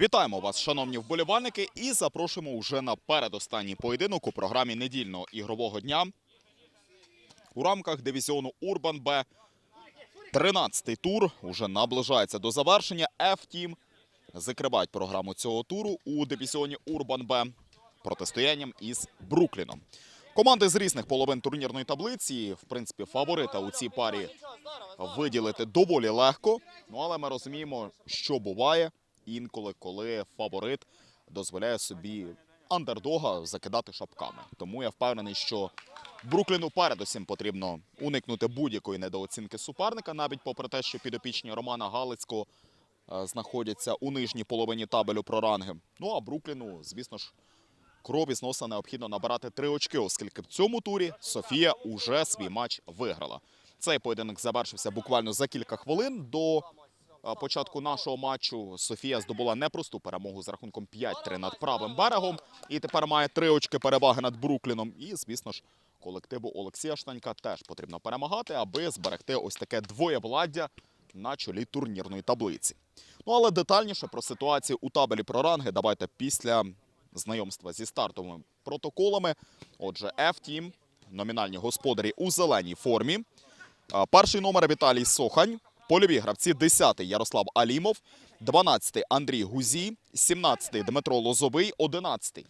Вітаємо вас, шановні вболівальники, і запрошуємо вже на передостанній поєдинок у програмі недільного ігрового дня у рамках дивізіону Урбан Б. 13-й тур уже наближається до завершення. F-Team закривають програму цього туру у дивізіоні Урбан Б протистоянням із Брукліном. Команди з різних половин турнірної таблиці, в принципі, фаворита у цій парі виділити доволі легко. Ну але ми розуміємо, що буває інколи, коли фаворит дозволяє собі андердога закидати шапками. Тому я впевнений, що Брукліну передусім потрібно уникнути будь-якої недооцінки суперника, навіть попри те, що підопічні Романа Галицького е, знаходяться у нижній половині табелю про ранги. Ну а Брукліну, звісно ж, кров із носа необхідно набирати три очки, оскільки в цьому турі Софія уже свій матч виграла. Цей поєдинок завершився буквально за кілька хвилин до початку нашого матчу. Софія здобула непросту перемогу з рахунком 5-3 над правим берегом. І тепер має три очки переваги над Брукліном. І, звісно ж, колективу Олексія Штанька теж потрібно перемагати, аби зберегти ось таке двоєвладдя на чолі турнірної таблиці. Ну але детальніше про ситуацію у табелі про ранги давайте після знайомства зі стартовими протоколами. Отже, F-Team, номінальні господарі у зеленій формі. Перший номер Віталій Сохань. Польові гравці 10-й Ярослав Алімов, 12-й Андрій Гузій, 17-й Дмитро Лозовий, 11-й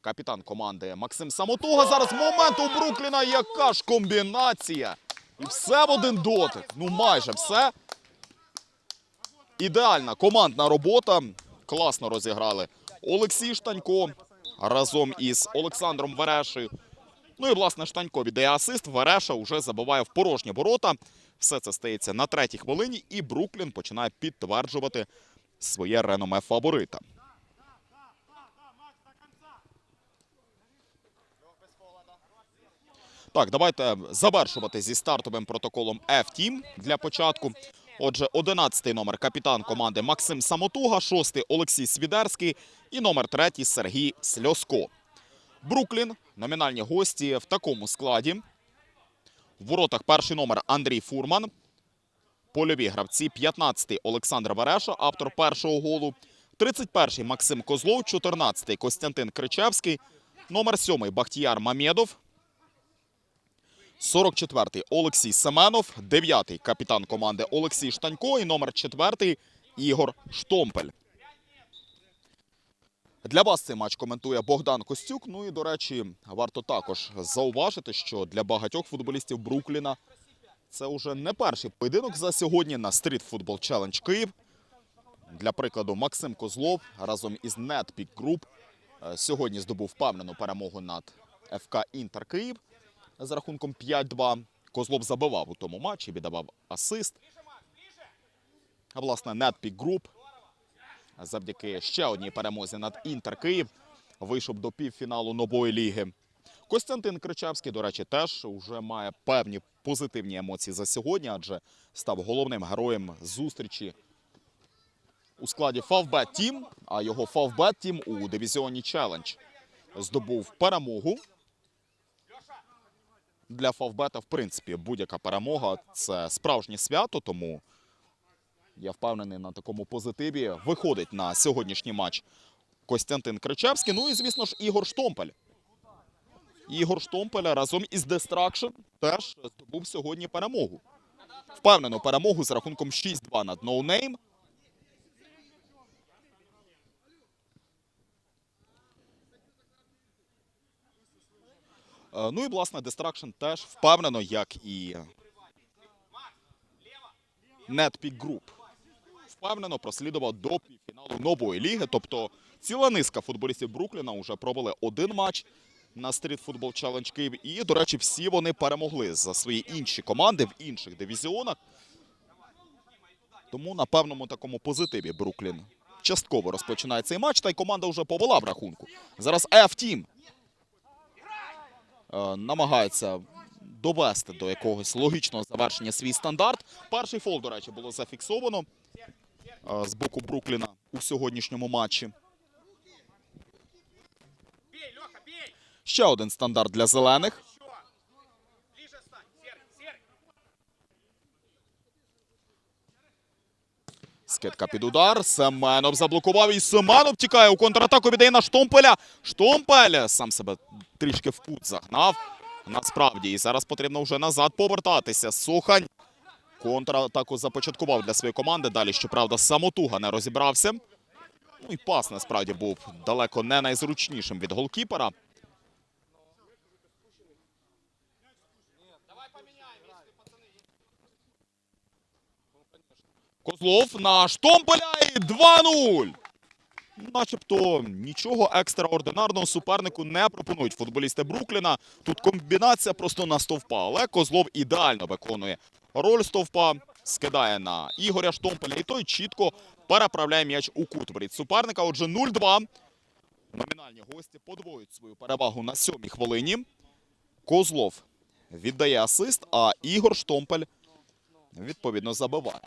капітан команди Максим Самотуга. Зараз момент у Брукліна. Яка ж комбінація! І все в один дотик. Ну майже все. Ідеальна командна робота. Класно розіграли Олексій Штанько разом із Олександром Верешею. Ну і власне Штанько віддає асист. Вереша вже забиває в порожні ворота. Все це стається на третій хвилині, і Бруклін починає підтверджувати своє реноме фаворита. Так, давайте завершувати зі стартовим протоколом F-Team для початку. Отже, 11-й номер капітан команди Максим Самотуга, 6-й Олексій Свідерський і номер 3-й Сергій Сльоско. Бруклін, номінальні гості в такому складі. В воротах перший номер Андрій Фурман. Польові гравці 15-й Олександр Вереша, автор першого голу. 31-й Максим Козлов, 14-й Костянтин Кричевський, номер 7-й Бахтіяр Мамєдов, 44-й Олексій Семенов, 9-й капітан команди Олексій Штанько і номер 4-й Ігор Штомпель. Для вас цей матч коментує Богдан Костюк. Ну і, до речі, варто також зауважити, що для багатьох футболістів Брукліна це вже не перший поєдинок за сьогодні на Street Football Challenge Київ. Для прикладу, Максим Козлов разом із NetPeak Group е, сьогодні здобув впевнену перемогу над ФК Інтер Київ з рахунком 5-2. Козлов забивав у тому матчі, віддавав асист. А власне NetPeak Group завдяки ще одній перемозі над Інтер Київ вийшов до півфіналу нової ліги. Костянтин Кричевський, до речі, теж вже має певні позитивні емоції за сьогодні, адже став головним героєм зустрічі у складі Favbet Team, а його Favbet Team у дивізіоні Challenge здобув перемогу. Для Фавбета, в принципі, будь-яка перемога це справжнє свято, тому я впевнений на такому позитиві. Виходить на сьогоднішній матч Костянтин Кричевський. Ну і, звісно ж, Ігор Штомпель. Ігор Штомпель разом із Дестракшн теж здобув сьогодні перемогу. Впевнену перемогу з рахунком 6-2 над ноунейм. Е, Ну і власне Destruction теж впевнено, як і NetPeak Group. Впевнено прослідував до півфіналу нової ліги. Тобто ціла низка футболістів Брукліна вже провели один матч на Street Football Challenge Київ. І, до речі, всі вони перемогли за свої інші команди в інших дивізіонах. Тому на певному такому позитиві Бруклін частково розпочинає цей матч, та й команда вже повела в рахунку. Зараз F-Team е, намагається довести до якогось логічного завершення свій стандарт. Перший фол, до речі, було зафіксовано з боку Брукліна у сьогоднішньому матчі. Ще один стандарт для зелених. Скидка під удар. Семенов заблокував і Семенов тікає у контратаку. Віддає на Штомпеля. Штомпель сам себе трішки в кут загнав. Насправді, і зараз потрібно вже назад повертатися. Сухань контратаку започаткував для своєї команди. Далі, щоправда, самотуга не розібрався. Ну і пас насправді був далеко не найзручнішим від голкіпера. Козлов на Штомполя і 2-0. Начебто нічого екстраординарного супернику не пропонують футболісти Брукліна. Тут комбінація просто на стовпа. Але Козлов ідеально виконує роль стовпа, скидає на Ігоря Штомполя, і той чітко переправляє м'яч у кут воріт суперника. Отже, 0-2. Номінальні гості подвоюють свою перевагу на сьомій хвилині. Козлов віддає асист, а Ігор Штомпель відповідно забиває.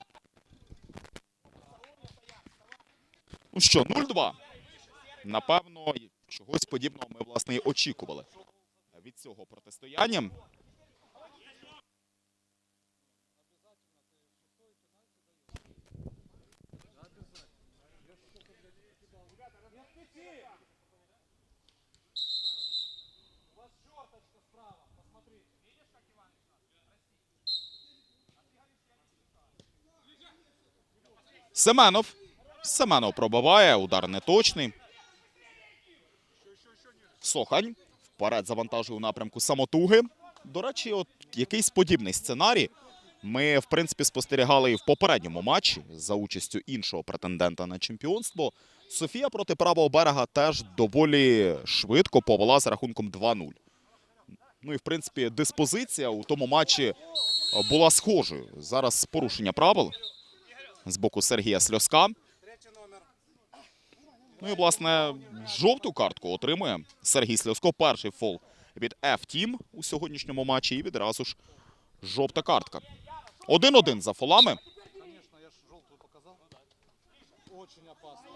Ну що, 0-2. Напевно, чогось подібного ми, власне, і очікували від цього протистояння. Семенов. Семенов пробиває, удар неточний. Сохань вперед завантажує у напрямку самотуги. До речі, от якийсь подібний сценарій ми, в принципі, спостерігали і в попередньому матчі за участю іншого претендента на чемпіонство. Софія проти правого берега теж доволі швидко повела з рахунком 2-0. Ну і, в принципі, диспозиція у тому матчі була схожою. Зараз порушення правил з боку Сергія Сльоска. Ну і, власне, жовту картку отримує Сергій Сльоско. Перший фол від F-Team у сьогоднішньому матчі. І відразу ж жовта картка. 1-1 за фолами. Звісно, я ж жовту показав. Очень опасно.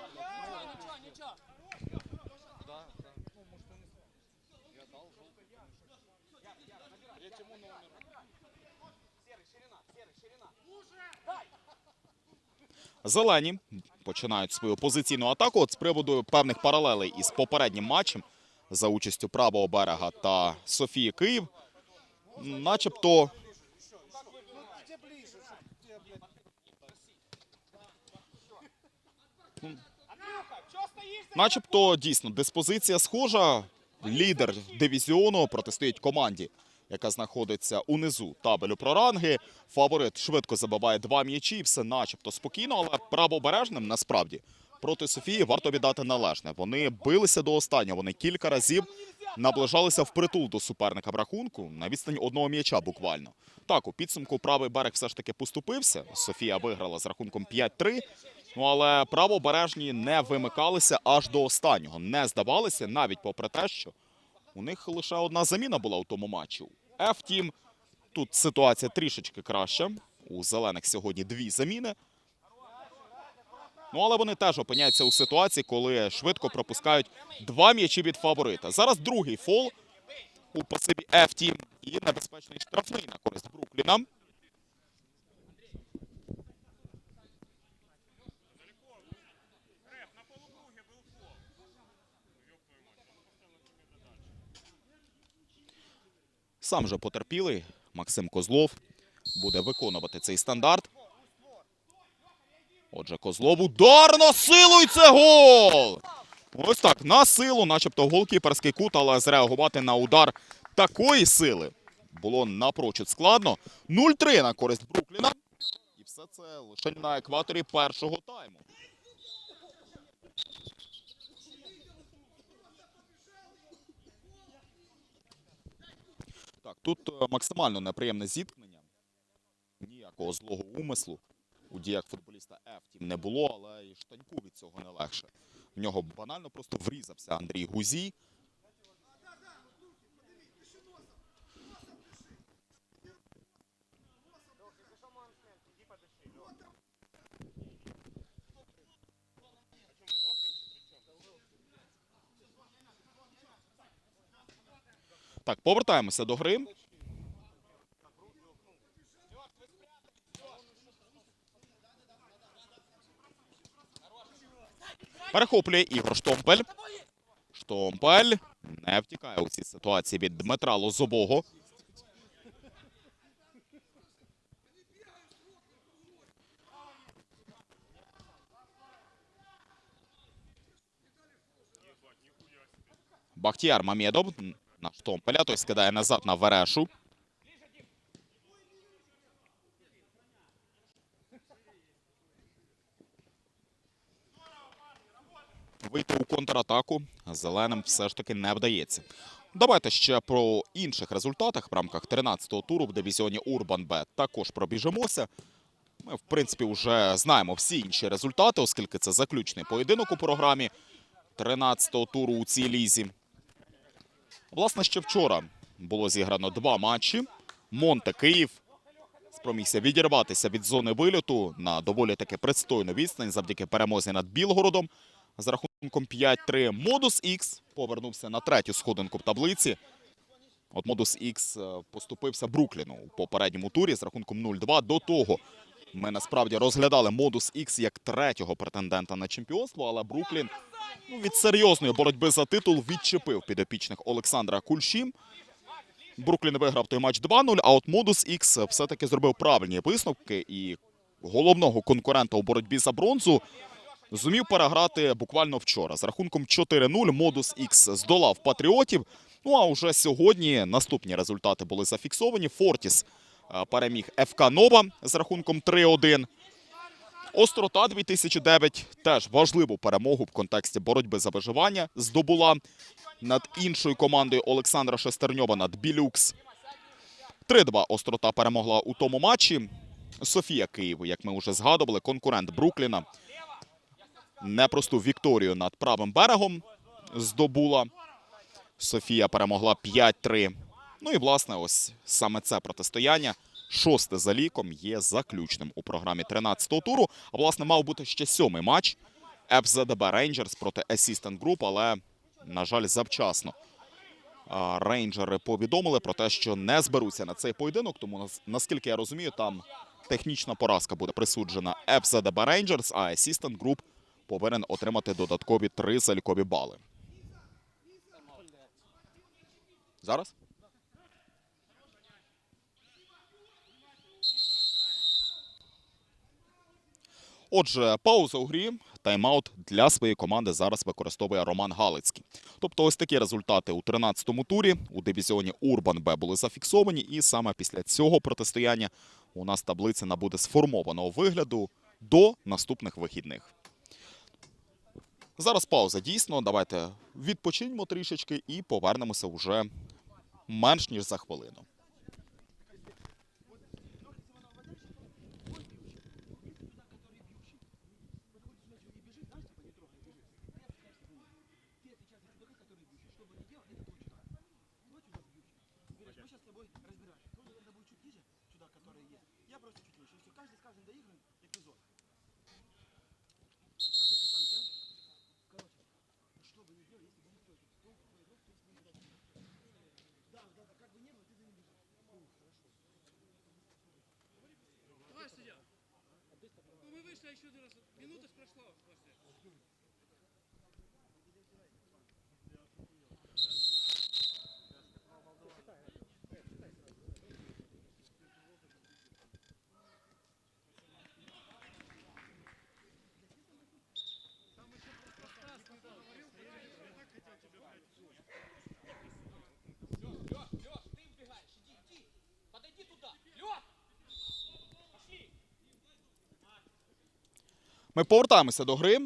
Зелені починають свою позиційну атаку. От з приводу певних паралелей із попереднім матчем за участю правого берега та Софії Київ. Начебто Начебто дійсно диспозиція схожа. Лідер дивізіону протистоїть команді, яка знаходиться унизу табелю про ранги. Фаворит швидко забиває два м'ячі, і все начебто спокійно, але правобережним насправді проти Софії варто віддати належне. Вони билися до останнього. Вони кілька разів наближалися впритул до суперника в рахунку на відстані одного м'яча буквально. Так, у підсумку правий берег все ж таки поступився. Софія виграла з рахунком 5-3. Ну але правобережні не вимикалися аж до останнього, не здавалися, навіть попри те, що у них лише одна заміна була у тому матчі. А втім, тут ситуація трішечки краща. У зелених сьогодні дві заміни. Ну, але вони теж опиняються у ситуації, коли швидко пропускають два м'ячі від фаворита. Зараз другий фол у пасиві F-Team і небезпечний штрафний на користь Брукліна. Сам же потерпілий Максим Козлов буде виконувати цей стандарт. Отже, Козлов удар на силу і це гол! Ось так, на силу, начебто голкіперський кут, але зреагувати на удар такої сили було напрочуд складно. 0-3 на користь Брукліна. І все це лише на екваторі першого тайму. Тут е, максимально неприємне зіткнення. Ніякого злого умислу у діях футболіста тім не було, але і штаньку від цього не легше. В нього банально просто врізався Андрій Гузій. Так, повертаємося до гри. Перехоплює Ігор Штомпель. Штомпель не втікає у цій ситуації від Дмитра Лозового. Бахтіяр Мамєдов на Штомпеля. Той скидає назад на Верешу. Вийти у контратаку зеленим все ж таки не вдається. Давайте ще про інших результатах в рамках 13-го туру в дивізіоні Урбан Б також пробіжимося. Ми, в принципі, вже знаємо всі інші результати, оскільки це заключний поєдинок у програмі 13-го туру у цій лізі. Власне, ще вчора було зіграно два матчі. Монте Київ спромігся відірватися від зони вильоту на доволі таки пристойну відстань завдяки перемозі над Білгородом з рахунком 5-3. Модус X повернувся на третю сходинку в таблиці. От Модус X е, поступився Брукліну у попередньому турі з рахунком 0-2. До того ми насправді розглядали Модус X як третього претендента на чемпіонство, але Бруклін ну, від серйозної боротьби за титул відчепив підопічних Олександра Кульші. Бруклін виграв той матч 2-0, а от Модус X все-таки зробив правильні висновки і головного конкурента у боротьбі за бронзу зумів переграти буквально вчора. З рахунком 4-0 Модус X здолав патріотів. Ну а вже сьогодні наступні результати були зафіксовані. Фортіс переміг ФК Нова з рахунком 3-1. Острота 2009 теж важливу перемогу в контексті боротьби за виживання здобула над іншою командою Олександра Шестерньова над Білюкс. 3-2 Острота перемогла у тому матчі. Софія Київ, як ми вже згадували, конкурент Брукліна. Непросту вікторію над правим берегом здобула. Софія перемогла 5-3. Ну і власне, ось саме це протистояння, шосте за ліком, є заключним у програмі 13-го туру. А власне мав бути ще сьомий матч ФЗДБ Рейнджерс проти Assistant Group, але, на жаль, завчасно. Рейнджери повідомили про те, що не зберуться на цей поєдинок, тому нас- наскільки я розумію, там технічна поразка буде присуджена ФЗДБ Рейнджерс, а Assistant Group повинен отримати додаткові три залікові бали. Зараз? Отже, пауза у грі. Тайм-аут для своєї команди зараз використовує Роман Галицький. Тобто, ось такі результати у 13-му турі у дивізіоні Урбан Б були зафіксовані, і саме після цього протистояння у нас таблиця набуде сформованого вигляду до наступних вихідних. Зараз пауза дійсно. Давайте відпочиньмо трішечки і повернемося вже менш ніж за хвилину. Ми повертаємося до гри.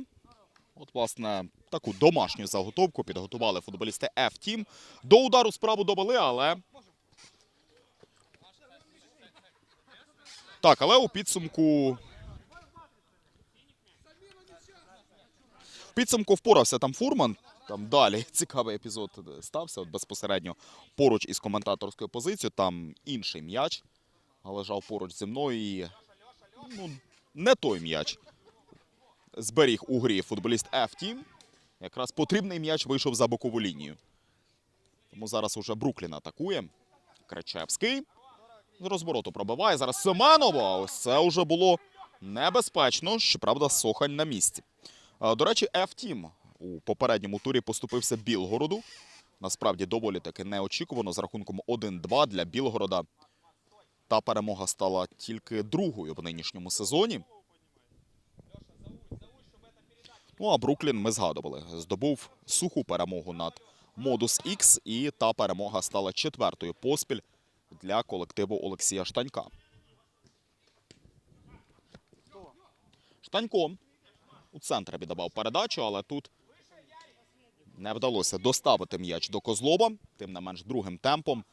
От, власне, таку домашню заготовку підготували футболісти F-Team. До удару справу довели, але. Так, але у підсумку. В підсумку впорався там Фурман. Там далі цікавий епізод стався. От безпосередньо поруч із коментаторською позицією. Там інший м'яч лежав поруч зі мною. І, ну, не той м'яч зберіг у грі футболіст F-Team. Якраз потрібний м'яч вийшов за бокову лінію. Тому зараз уже Бруклін атакує. Кречевський. З розвороту пробиває. Зараз Семенова. Ось це вже було небезпечно. Щоправда, Сохань на місці. До речі, F-Team у попередньому турі поступився Білгороду. Насправді доволі таки неочікувано з рахунком 1-2 для Білгорода. Та перемога стала тільки другою в нинішньому сезоні. Ну а Бруклін ми згадували. Здобув суху перемогу над Модус X, і та перемога стала четвертою поспіль для колективу Олексія Штанька. Штанько у центр віддавав передачу, але тут не вдалося доставити м'яч до Козлова. Тим не менш, другим темпом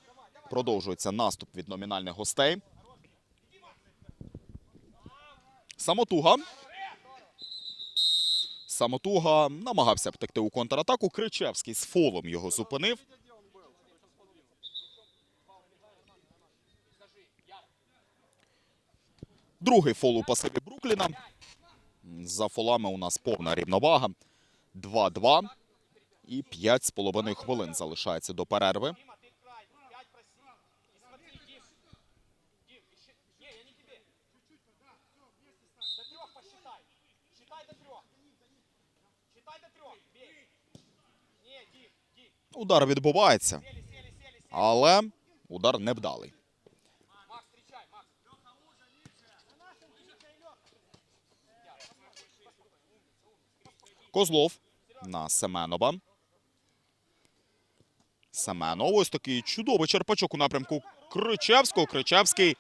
продовжується наступ від номінальних гостей. Самотуга. Самотуга намагався втекти у контратаку. Кричевський з фолом його зупинив. Другий фол у пасиві Брукліна. За фолами у нас повна рівновага. 2-2. І 5,5 хвилин залишається до перерви. Удар відбувається, але удар невдалий. Козлов на Семенова. Семенов ось такий чудовий черпачок у напрямку Кричевського. Кричевський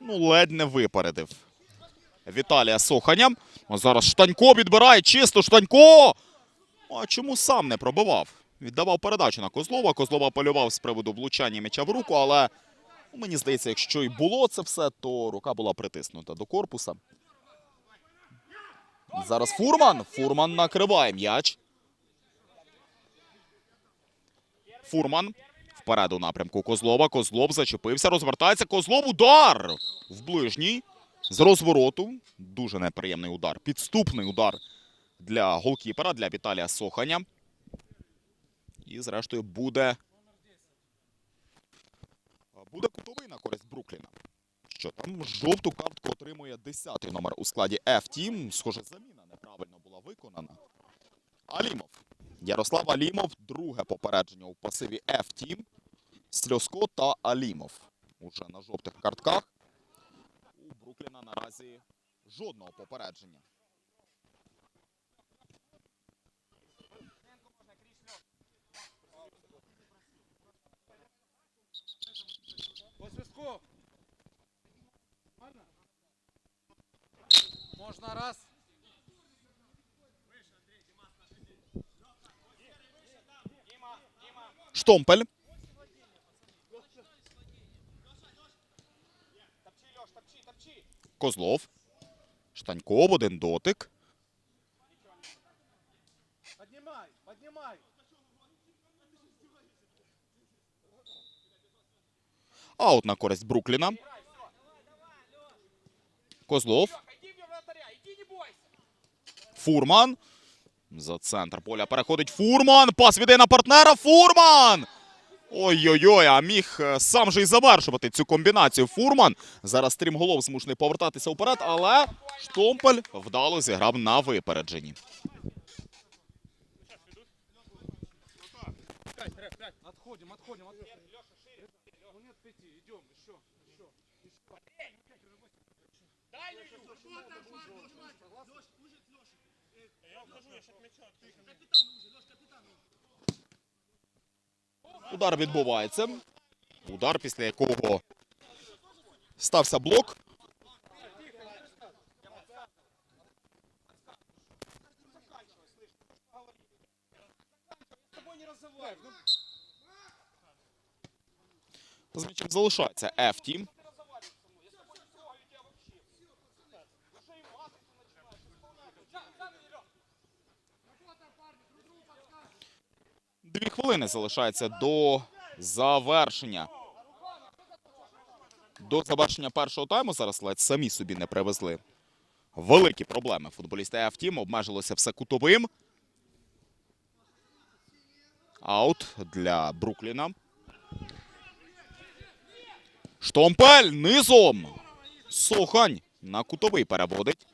ну, ледь не випередив. Віталія Соханя. Зараз Штанько відбирає чисто Штанько. А чому сам не пробивав? Віддавав передачу на Козлова. Козлова полював з приводу влучання м'яча в руку, але мені здається, якщо і було це все, то рука була притиснута до корпуса. Зараз Фурман. Фурман накриває м'яч. Фурман вперед у напрямку Козлова. Козлов зачепився, розвертається. Козлов удар в ближній з розвороту. Дуже неприємний удар. Підступний удар для голкіпера, для Віталія Соханя. І, зрештою, буде. Буде кутовий на користь Брукліна. Що там жовту картку отримує 10-й номер у складі F-Team. Схоже, заміна неправильно була виконана. Алімов. Ярослав Алімов, друге попередження у пасиві F-Team. Сльоско та Алімов. Уже на жовтих картках. У Брукліна наразі жодного попередження. Можно раз. Штомпель. Топчи, Леш, топчи, топчи. Козлов. Штанько один дотик. Поднимай, поднимай. Аут на користь Брукліна. Козлов. Фурман. За центр поля переходить Фурман. Пас віддає на партнера. Фурман! Ой-ой-ой, а міг е, сам же й завершувати цю комбінацію. Фурман. Зараз стрімголов змушений повертатися вперед, але Штомпель вдало зіграв на випередженні. Отходим, отходим, отходим. Еще. Дай Лю. Удар відбувається. Удар, після якого стався блок. З м'ячем залишається F-Team. Дві хвилини залишається до завершення. До завершення першого тайму зараз ледь самі собі не привезли. Великі проблеми. Футболісти F-Team обмежилося все кутовим. Аут для Брукліна. Штомпель низом. Сохань на кутовий переводить.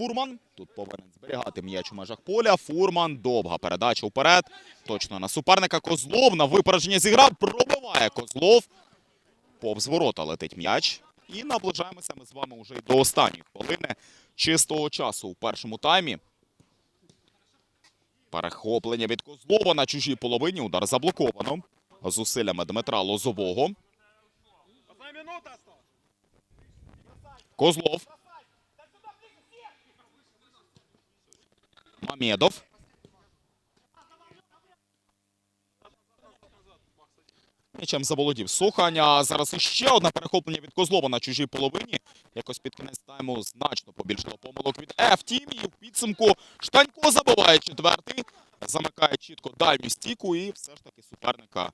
Фурман. Тут повинен зберігати м'яч у межах поля. Фурман довга передача вперед. Точно на суперника Козлов. На випередження зіграв. Пробиває Козлов. Повз ворота летить м'яч. І наближаємося ми з вами вже до останньої хвилини чистого часу у першому таймі. Перехоплення від Козлова на чужій половині. Удар заблоковано. Зусиллями Дмитра Лозового. Козлов. Мамедов. М'ячем заволодів Суханя. Зараз іще одне перехоплення від Козлова на чужій половині. Якось під кінець тайму значно побільшало помилок від F-Team. І в підсумку Штанько забиває четвертий. Замикає чітко дальню стійку і все ж таки суперника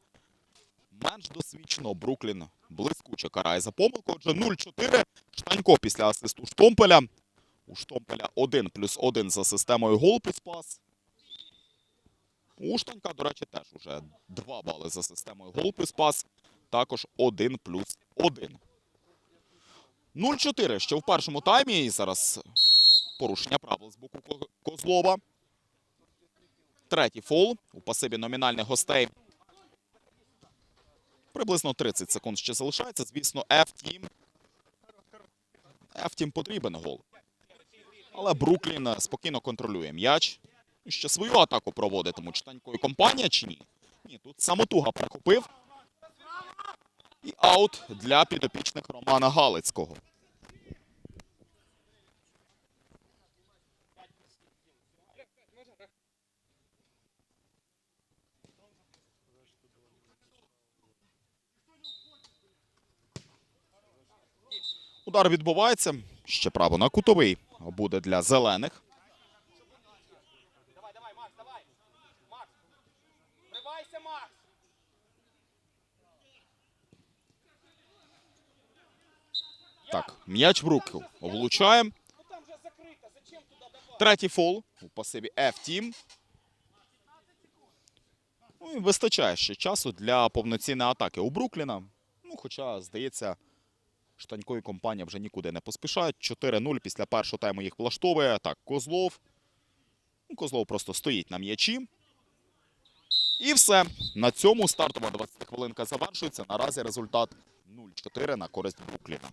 менш досвідчено Бруклін блискуче карає за помилку. Отже, 0-4. Штанько після асисту Штомпеля. У Штомпеля 1 плюс 1 за системою гол плюс пас. У Штанька, до речі, теж уже 2 бали за системою гол плюс пас. Також 1 плюс 1. 0-4 ще в першому таймі. І зараз порушення правил з боку Козлова. Третій фол у пасиві номінальних гостей. Приблизно 30 секунд ще залишається. Звісно, F-Team. F-Team потрібен гол. Але Бруклін е, спокійно контролює м'яч. Ще свою атаку проводитимуть Штанько компанія чи ні? Ні, тут самотуга перехопив. І аут для підопічних Романа Галицького. Удар відбувається. Ще право на кутовий буде для зелених. Давай, давай, Макс, давай. Макс. Вривайся, Макс. Так, м'яч в руки влучає. Третій фол у пасиві F-Team. Ну і вистачає ще часу для повноцінної атаки у Брукліна. Ну, хоча, здається, Штанько компанія вже нікуди не поспішають. 4-0 після першого тайму їх влаштовує. Так, Козлов. Ну, Козлов просто стоїть на м'ячі. І все. На цьому стартова 20 хвилинка завершується. Наразі результат 0-4 на користь Брукліна.